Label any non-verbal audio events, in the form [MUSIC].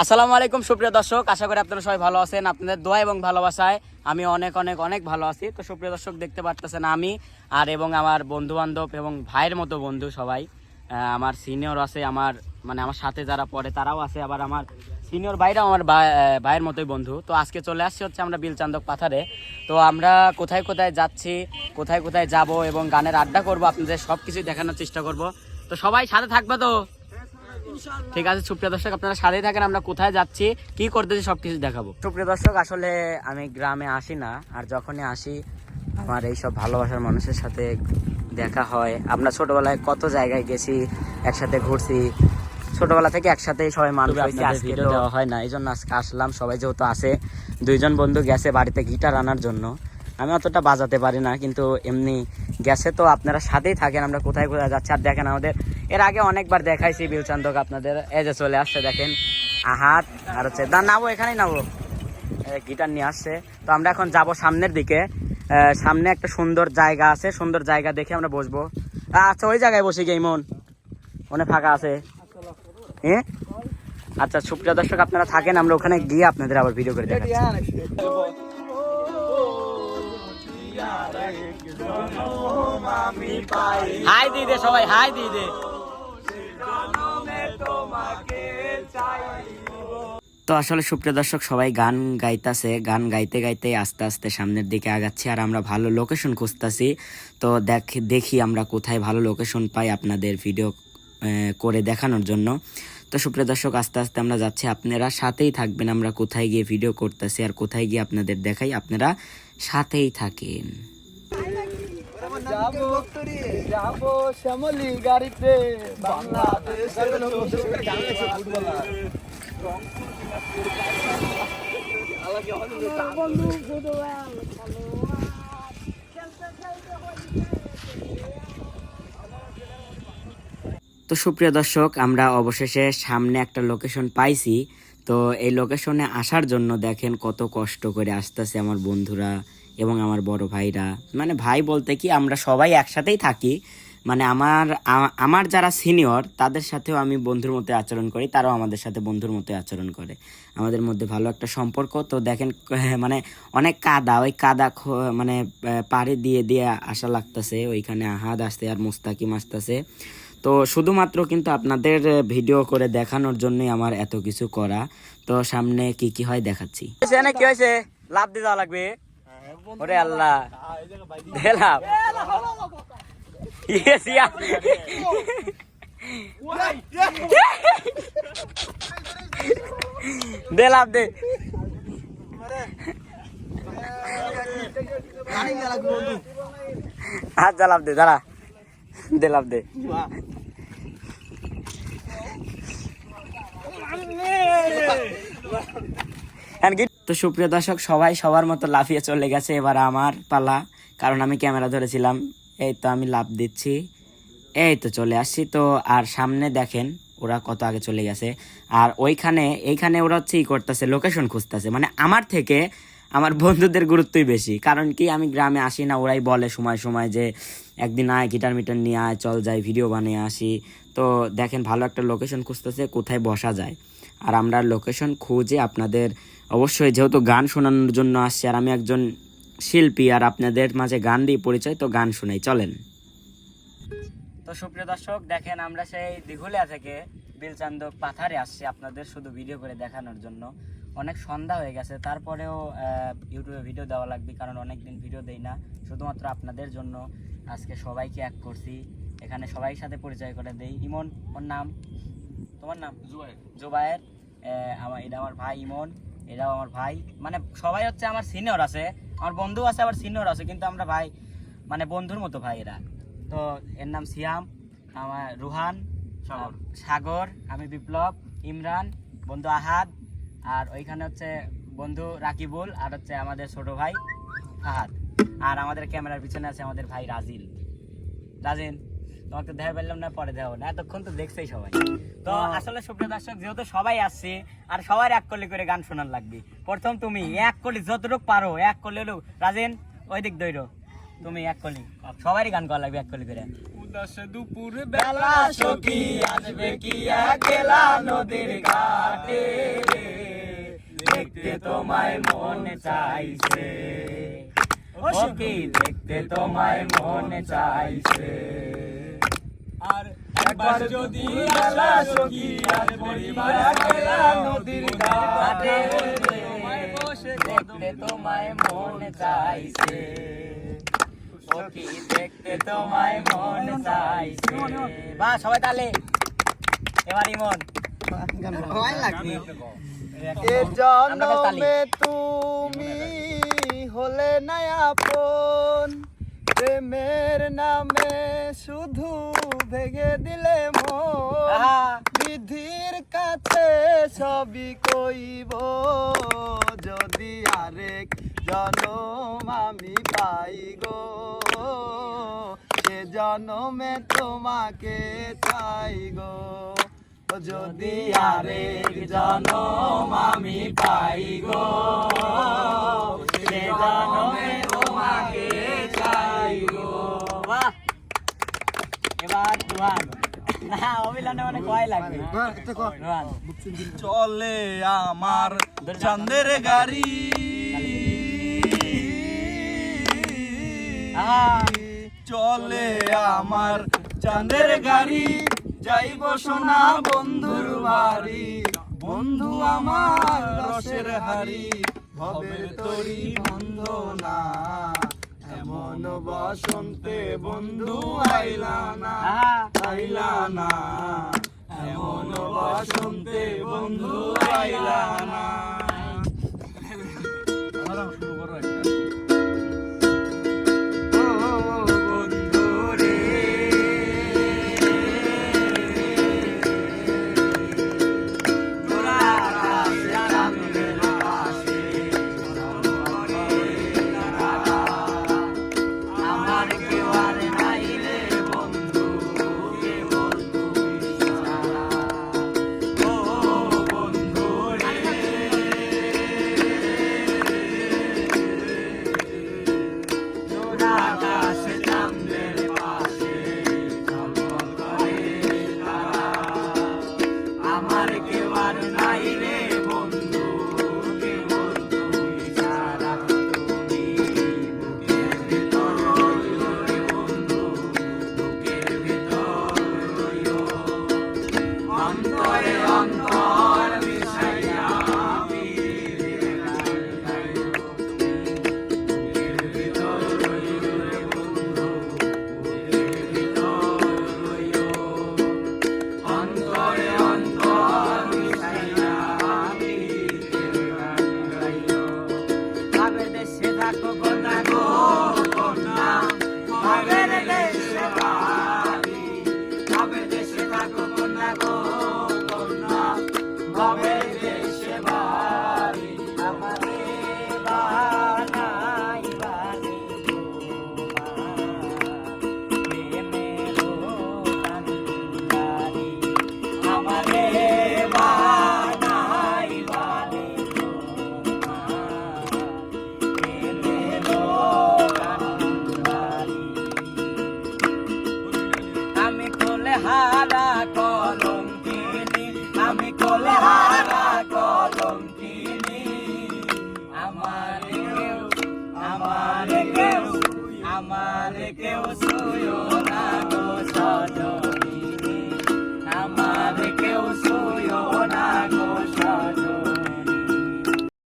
আসসালামু আলাইকুম, সুপ্রিয় দর্শক। আশা করি আপনারা সবাই ভালো আছেন। আপনাদের দোয়া এবং ভালোবাসায় আমি অনেক অনেক অনেক ভালো আছি। তো সুপ্রিয় দর্শক, দেখতে পারতেছেন আমি আর এবং আমার বন্ধু বান্ধব এবং ভাইয়ের মতো বন্ধু সবাই। আমার সিনিয়র আছে, আমার মানে আমার সাথে যারা পড়ে তারাও আছে, আবার আমার সিনিয়র ভাইরাও আমার ভাইয়ের মতোই বন্ধু। তো আজকে চলে আসছি হচ্ছে আমরা বিলচান্দক পাথারে। তো আমরা কোথায় কোথায় যাচ্ছি, কোথায় কোথায় যাব এবং গানের আড্ডা করব, আপনাদের সব কিছুই দেখানোর চেষ্টা করব। তো সবাই সাথে থাকবে তো? ঠিক আছে সুপ্রিয় দর্শক আপনারা সাথেই থাকেন আমরা কোথায় যাচ্ছি কি করতেছি সবকিছু দেখাবো। সুপ্রিয় দর্শক আসলে আমি গ্রামে আসি না আর যখনই আসি আমার এই সব ভালোবাসার মানুষের সাথে দেখা হয়। আমরা ছোটবেলায় কত জায়গায় গেছি একসাথে ঘুরছি। ছোটবেলা থেকে একসাথে সবাই মানুষ হয়েছি আজকে দেওয়া হয় না এই জন্য আজকে আসলাম সবাই যেহেতু আসে দুইজন বন্ধু গেছে বাড়িতে গিটার আনার জন্য। আমি অতটা বাজাতে পারি না কিন্তু এমনি গেছে তো আপনারা সাথেই থাকেন আমরা কোথায় কোথায় যাচ্ছি আর দেখেন আমাদের এর আগে অনেকবার দেখাইছি, বিলচান্দক আপনাদের। যে চলে আসছে, দেখেন, আহাত, আর হচ্ছে দা নাবো এখানেই নাবো গিটার নিয়ে আসছে। তো আমরা এখন যাব সামনের দিকে। সামনে একটা সুন্দর জায়গা আছে। সুন্দর জায়গা দেখে আমরা বসবো। আচ্ছা ওই জায়গায় বসে গিয়ে মন ওখানে ফাঁকা আছে। হ্যাঁ আচ্ছা সুপ্রিয় দর্শক, আপনারা থাকেন, আমরা ওখানে গিয়ে আপনাদের আবার ভিডিও করে দেখাচ্ছি। হাই দি দে সবাই। হাই দি দে তো আসলে সুপ্রিয় দর্শক, সবাই গান গাইতাছে, গান গাইতে গাইতে আস্তে আস্তে সামনের দিকে আগাচ্ছি আর আমরা ভালো লোকেশন খুঁজতাছি। তো দেখ, দেখি আমরা কোথায় ভালো লোকেশন পাই আপনাদের ভিডিও করে দেখানোর জন্য। তো সুপ্রিয় দর্শক, আস্তে আস্তে আমরা যাচ্ছি। আপনারা সাথেই থাকবেন, আমরা কোথায় গিয়ে ভিডিও করতেছি আর কোথায় গিয়ে আপনাদের দেখাই। আপনারা সাথেই থাকেন। যাব শ্যামলি গাড়িতে। ফুটবলার তো সুপ্রিয় দর্শক, আমরা অবশেষে সামনে একটা লোকেশন পাইছি। তো এই লোকেশনে আসার জন্য দেখেন কত কষ্ট করে আসতেছে আমার বন্ধুরা এবং আমার বড় ভাইরা। মানে ভাই বলতে কি, আমরা সবাই একসাথেই থাকি মানে আমার আমার যারা সিনিয়র তাদের সাথেও আমি বন্ধুর মতো আচরণ করি তারাও আমাদের সাথে বন্ধুর মতো আচরণ করে। আমাদের মধ্যে ভালো একটা সম্পর্ক তো দেখেন [LAUGHS] মানে অনেক কাদা ওই কাদা মানে পাড়ে দিয়ে দিয়ে আসা লাগতেছে ওইখানে আহাদ আসতে আর মুস্তাকিম আসতেছে। তো শুধুমাত্র কিন্তু আপনাদের ভিডিও করে দেখানোর জন্যই আমার এত কিছু করা। তো সামনে কি কি হয় দেখাচ্ছি। কি হয়েছে? লাভ দিয়ে যাওয়া লাগবে। ওরে আল্লাহ। দে লাভ Yes, yeah. দে লাভ দে। হাত লাভ দে দাঁড়া। দে লাভ দে। And তো সুপ্রিয় দর্শক সবাই সবার মতো লাফিয়ে চলে গেছে এবার আমার পালা কারণ আমি ক্যামেরা ধরেছিলাম। এই তো আমি লাভ দিচ্ছি। এই তো চলে আসছি। তো আর সামনে দেখেন, ওরা কত আগে চলে গেছে। আর ওইখানে, এইখানে ওরা হচ্ছে ই করতেছে লোকেশন খুঁজতেছে। মানে আমার থেকে আমার বন্ধুদের গুরুত্বই বেশি। কারণ কি, আমি গ্রামে আসি না, ওরাই বলে সময় সময় যে একদিন আয়, গিটার মিটার নিয়ে আয়, চল যাই ভিডিও বানিয়ে আসি। তো দেখেন, ভালো একটা লোকেশন খুঁজতেছে, কোথায় বসা যায়। আর আমরা লোকেশন খুঁজে আপনাদের অবশ্যই যেহেতু গান শোনানোর জন্য আসছি, আর আমি একজন শিল্পী আর আপনাদের মাঝে গান দিয়ে পরিচয় তো গান শোনাই চলেন। তো সুপ্রিয় দর্শক দেখেন আমরা সেই দিঘুলিয়া থেকে বিলচান্দক পাথারে আসছি আপনাদের শুধু ভিডিও করে দেখানোর জন্য। অনেক সন্ধ্যা হয়ে গেছে তারপরেও ইউটিউবে ভিডিও দেওয়া লাগবে কারণ অনেক দিন ভিডিও দেই না। শুধুমাত্র আপনাদের জন্য আজকে সবাইকে এক করছি। এখানে সবাই সাথে পরিচয় করে দেই। ইমন ওর নাম? তোমার নাম? জুবায়ের। আহ, আমার এটা আমার ভাই ইমন এটাও আমার ভাই। মানে সবাই হচ্ছে আমার সিনিয়র আছে। আমার বন্ধু আছে আবার সিনিয়র আছে কিন্তু আমরা ভাই মানে বন্ধুর মতো ভাই এরা। তো এর নাম সিয়াম আমার রুহান সাগর। সাগর আমি বিপ্লব ইমরান বন্ধু আহাদ আর ওইখানে হচ্ছে বন্ধু রাকিবুল আর হচ্ছে আমাদের ছোট ভাই আহাদ আর আমাদের ক্যামেরার পিছনে আছে আমাদের ভাই রাজিল। রাজিন তোমাকে দেখা পেলাম না পরে দেওয়া না। এতক্ষণ তো দেখছেই সবাই। তো আসলে সুপ্রিয় দর্শক যেহেতু সবাই আসছে আর সবার এক কলি করে গান শোনার লাগবে। প্রথম তুমি এক কলি যতটুকু পারো এক কলি হলো রাজেন ওই দিক দৈর তুমি এক কলি সবারই গান করা লাগবে এক কলি করে। উদাস দুপুর বেলা সখী আসবে কি একলা নদীর ঘাটে? দেখতে তোমায় মন চাইছে। ও সখী দেখতে তোমায় মন চাইছে। আর একবার যদি সখী আর পরিবার একলা নদীর ঘাটে তোমায় বসে দেখতে তোমায় মন চাইছে। সখী দেখতে তোমায় মন চাইছে। বা সবাই তাহলে এবার ইমন। জন্মে তুমি হলে না আপন। প্রেমের নামে শুধু ভেঙে দিলে। বিধির কাছে সবই কইব। যদি আরেক জনম আমি পাই গো সে জনমে তোমাকে চাই গো। যদি আরেক জনম আমি পাই গো সে জনমে তোমাকে চাই গো বাহ না মানে কয় লাগবে চলে আমার চাঁদের গাড়ি। চলে আমার চাঁদের গাড়ি। যাইব সোনা বন্ধুর বাড়ি। বন্ধু আমার রসের হাড়ি। হবে তরি বন্ধ না এমন বসন্তে বন্ধু আইলা না। আইলা না এমন বসন্তে বন্ধু আইলা না que os